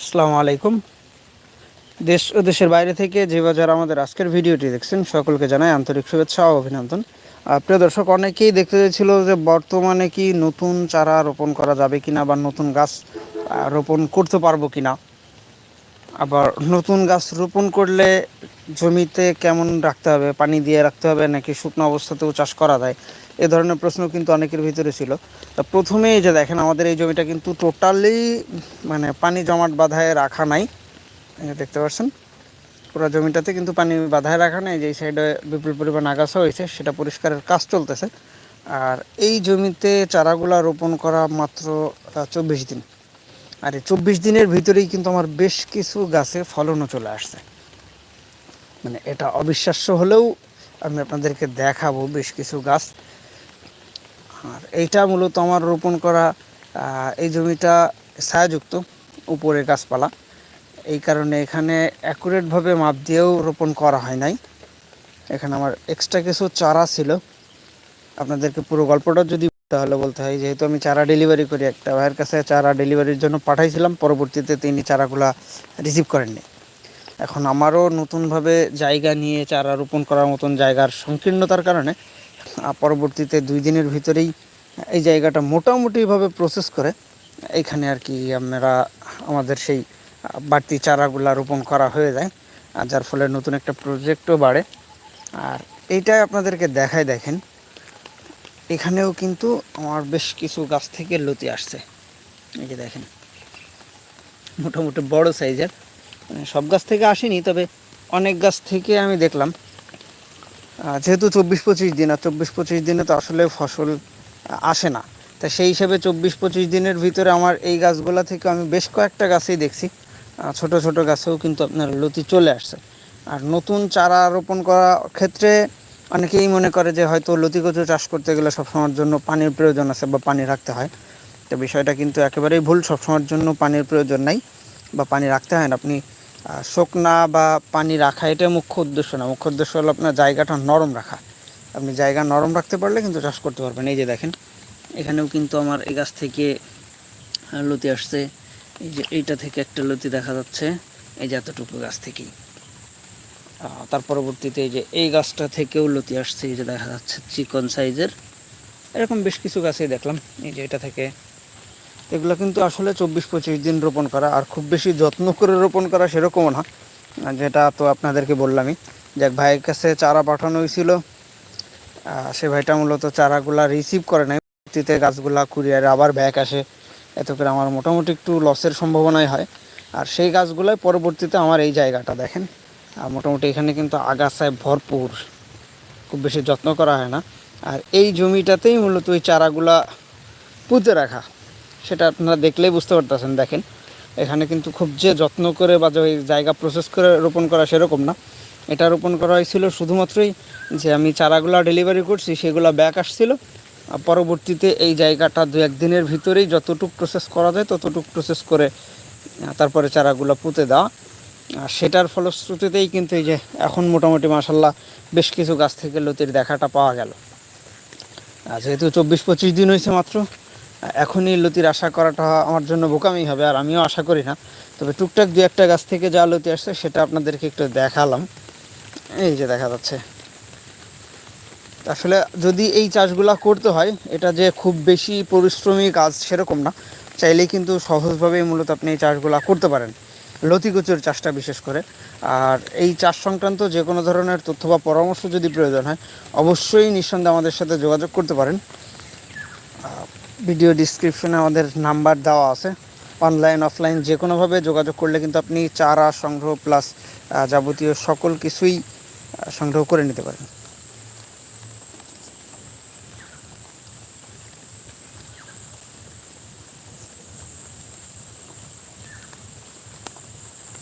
আসসালামু আলাইকুম। দেশ ও দেশের বাইরে থেকে যে বাজার আমাদের আজকের ভিডিওটি দেখছেন, সকলকে জানাই আন্তরিক শুভেচ্ছা ও অভিনন্দন। প্রিয় দর্শক, অনেকেই দেখতে চাইছিল যে বর্তমানে কি নতুন চারা রোপণ করা যাবে কিনা বা নতুন গাছ রোপণ করতে পারব কিনা। আবার নতুন গাছ রোপণ করলে জমিতে কেমন রাখতে হবে? পানি দিয়ে রাখতে হবে নাকি শুকনো অবস্থাতেও চাষ করা যায়? এ ধরনের প্রশ্ন কিন্তু অনেকের ভিতরে ছিল। তা প্রথমে যে দেখেন, আমাদের এই জমিটা কিন্তু টোটালি মানে পানি জমাট বাঁধায় রাখা নাই। দেখতে পাচ্ছেন, পুরো জমিটাতে কিন্তু পানি বাঁধায় রাখা নেই। যে সাইডে বিপুল পরিমাণ আগাছা হয়েছে, সেটা পরিষ্কারের কাজ চলতেছে। আর এই জমিতে চারাগুলা রোপণ করা মাত্র চব্বিশ দিন। আর এই চব্বিশ দিনের ভিতরেই কিন্তু আমার বেশ কিছু গাছে ফলনও চলে আসছে। মানে এটা অবিশ্বাস্য হলেও আমি আপনাদেরকে দেখাবো বেশ কিছু গাছ। আর এইটা মূলত আমার রোপণ করা এই জমিটা ছায়াযুক্ত, উপরে গাছপালা। এই কারণে এখানে অ্যাকুরেটভাবে মাপ দিয়েও রোপণ করা হয় নাই। এখানে আমার এক্সট্রা কিছু চারা ছিল। আপনাদেরকে পুরো গল্পটা যদি তাহলে বলতে হয়, যেহেতু আমি চারা ডেলিভারি করি, একটা ভাইয়ের কাছে চারা ডেলিভারির জন্য পাঠাইছিলাম, পরবর্তীতে তিনি চারাগুলা রিসিভ করেননি। এখন আমারও নতুনভাবে জায়গা নিয়ে চারা রোপণ করার মতন জায়গার সংকীর্ণতার কারণে পরবর্তীতে দুই দিনের ভিতরেই এই জায়গাটা মোটামুটিভাবে প্রসেস করে, এখানে আর কি আমরা আমাদের সেই বাড়তি চারাগুলা রোপণ করা হয়ে যায়, আর যার ফলে নতুন একটা প্রজেক্টও বাড়ে। আর এইটাই আপনাদেরকে দেখায় দেখেন, এখানেও কিন্তু আমার বেশ কিছু গাছ থেকে লতি আসছে। এই যে দেখেন, মোটামুটি বড় সাইজের মানে সব গাছ থেকে আসেনি, তবে অনেক গাছ থেকে আমি দেখলাম। যেহেতু চব্বিশ পঁচিশ দিন, আর চব্বিশ পঁচিশ দিনে তো আসলে ফসল আসে না। তা সেই হিসাবে চব্বিশ পঁচিশ দিনের ভিতরে আমার এই গাছগুলা থেকে আমি বেশ কয়েকটা গাছেই দেখছি। ছোট ছোট গাছেও কিন্তু আপনার লতি চলে আসছে। আর নতুন চারা রোপণ করার ক্ষেত্রে অনেকেই মনে করে যে হয়তো লতি কচু চাষ করতে গেলে সবসময়ের জন্য পানির প্রয়োজন আছে বা পানি রাখতে হয়। তো বিষয়টা কিন্তু একেবারেই ভুল, সবসময়ের জন্য পানির প্রয়োজন নাই বা পানি রাখতে হয় না। আপনি শুকনা বা পানি রাখা এটা মুখ্য উদ্দেশ্য না। মুখ্য উদ্দেশ্য হলো আপনার জায়গাটা নরম রাখা। আপনি জায়গা নরম রাখতে পারলে কিন্তু চাষ করতে পারবেন। এই যে দেখেন, এখানেও কিন্তু আমার এই গাছ থেকে লতি আসছে। এই যে এইটা থেকে একটা লতি দেখা যাচ্ছে, এই যে এতটুকু গাছ থেকেই। তার পরবর্তীতে এই যে এই গাছটা থেকেও লতি আসছে, এই যে দেখা যাচ্ছে চিকন সাইজের। এরকম বেশ কিছু গাছই দেখলাম। এই যে এটা থেকে এগুলো কিন্তু আসলে চব্বিশ পঁচিশ দিন রোপণ করা, আর খুব বেশি যত্ন করে রোপণ করা সেরকমও না, যেটা তো আপনাদেরকে বললামই। যে এক ভাইয়ের কাছে চারা পাঠানো হয়েছিল সে ভাইটা মূলত চারাগুলা রিসিভ করে নাই। পরবর্তীতে গাছগুলা কুরিয়ারে আবার ব্যাক আসে। এত করে আমার মোটামুটি একটু লসের সম্ভাবনাই হয়। আর সেই গাছগুলোই পরবর্তীতে আমার এই জায়গাটা দেখেন। আর মোটামুটি এখানে কিন্তু আগাছায় ভরপুর, খুব বেশি যত্ন করা হয় না। আর এই জমিটাতেই মূলত ওই চারাগুলা পুঁতে রাখা। সেটা আপনারা দেখলেই বুঝতে পারতেছেন, দেখেন। এখানে কিন্তু খুব যে যত্ন করে বা জায়গা প্রসেস করে রোপণ করা সেরকম না। এটা রোপণ করা হয়েছিল শুধুমাত্রই যে আমি চারাগুলো ডেলিভারি করছি, সেগুলো ব্যাক আসছিল। পরবর্তীতে এই জায়গাটা দু একদিনের ভিতরেই যতটুক প্রসেস করা যায়, ততটুক প্রসেস করে তারপরে চারাগুলো পুঁতে দেওয়া। আর সেটার ফলশ্রুতিতেই কিন্তু এই যে এখন মোটামুটি মাসাল্লাহ বেশ কিছু গাছ থেকে লতির দেখাটা পাওয়া গেল। যেহেতু চব্বিশ পঁচিশ দিন হয়েছে মাত্র এখনই লতির আশা করাটা আমার জন্য বোকামি হবে, আর আমিও আশা করি না। তবে টুকটাক দু একটা গাছ থেকে যা লতি আসছে, সেটা আপনাদেরকে একটু দেখালাম। এই যে দেখা যাচ্ছে। আসলে যদি এই চাষগুলা করতে হয়, এটা যে খুব বেশি পরিশ্রমী কাজ সেরকম না। চাইলেই কিন্তু সহজভাবেই মূলত আপনি এই চাষগুলা করতে পারেন। লতিকুচুর চাষটা বিশেষ করে। আর এই চাষ সংক্রান্ত যে কোনো ধরনের তথ্য বা পরামর্শ যদি প্রয়োজন হয়, অবশ্যই নিঃসন্দেহে আমাদের সাথে যোগাযোগ করতে পারেন। ভিডিও ডিসক্রিপশনে আমাদের নাম্বার দেওয়া আছে। অনলাইন অফলাইন যে কোনোভাবে যোগাযোগ করলে কিন্তু আপনি চারা সংগ্রহ প্লাস যাবতীয় সকল কিছুই সংগ্রহ করে নিতে পারেন